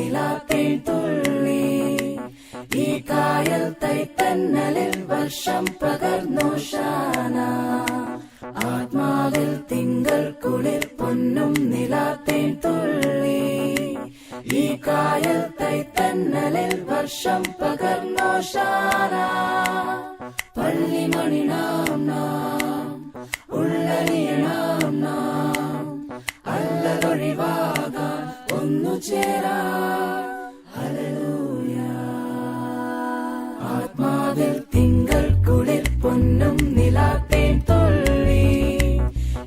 നിലാത്തേൻ തുള്ളി ഈ കായൽ തൈത്തന്നലിൽ വർഷം പകർന്നു ഷാന ആത്മാവിൽ തിങ്കൾ കുളിർ പൊന്നും നിലാത്തേൻ തുള്ളി ഈ കായൽ തൈത്തന്നലിൽ വർഷം പകർന്നു ഷാന പള്ളിമണി നാം നാം ഉള്ളറിയണം നാം അല്ലതൊഴിവാ ഒന്നു ആത്മാവിൽ തിങ്കൾ കുളിർ പൊന്നും നിലാത്തേൻ തൊള്ളി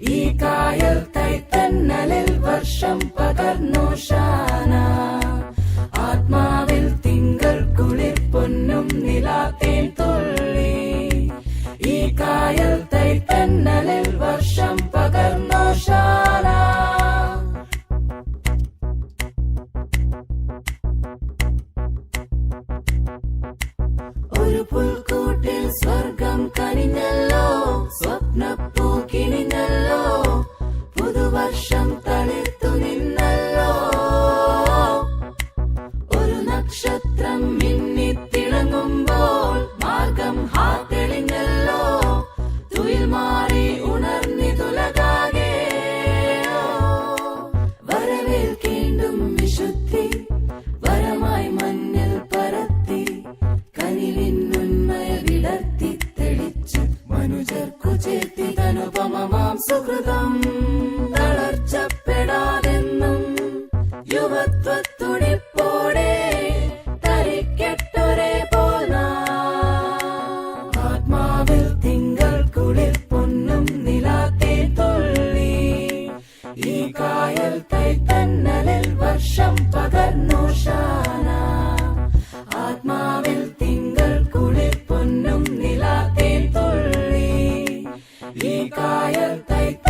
ഈ കായൽ തൈത്തന്നലിൽ വർഷം പകർന്നോഷാന ആത്മാവിൽ തിങ്കൾ കുളിർ പൊന്നും നിലാത്തേൻ തൊള്ളി ഈ കായൽ തൈത്തന്നലിൽ വർഷം പകർന്നോഷാന പുൽക്കൂട്ടിൽ സ്വർഗം കനിഞ്ഞല്ലോ സ്വപ്നപ്പൂ കിണിഞ്ഞല്ലോ പുതുവർഷം തളിർത്തു മനുജർക്കു ചേർത്തി തനുപമമാം സുഹൃതം തളർച്ചപ്പെടാതെന്നും യുവത്വത്തുണിപ്പോടെ തരിക്കെട്ടൊരേ പോൽ ആത്മാവിൽ തിങ്കൾ കുളിർ പൊന്നും നിലാത്തേ തുള്ളി ഈ കായൽ തൈത്തന്നലിൽ വർഷം പകർന്നോഷാന ആത്മാവിൽ തിങ്കൾ കുളിർ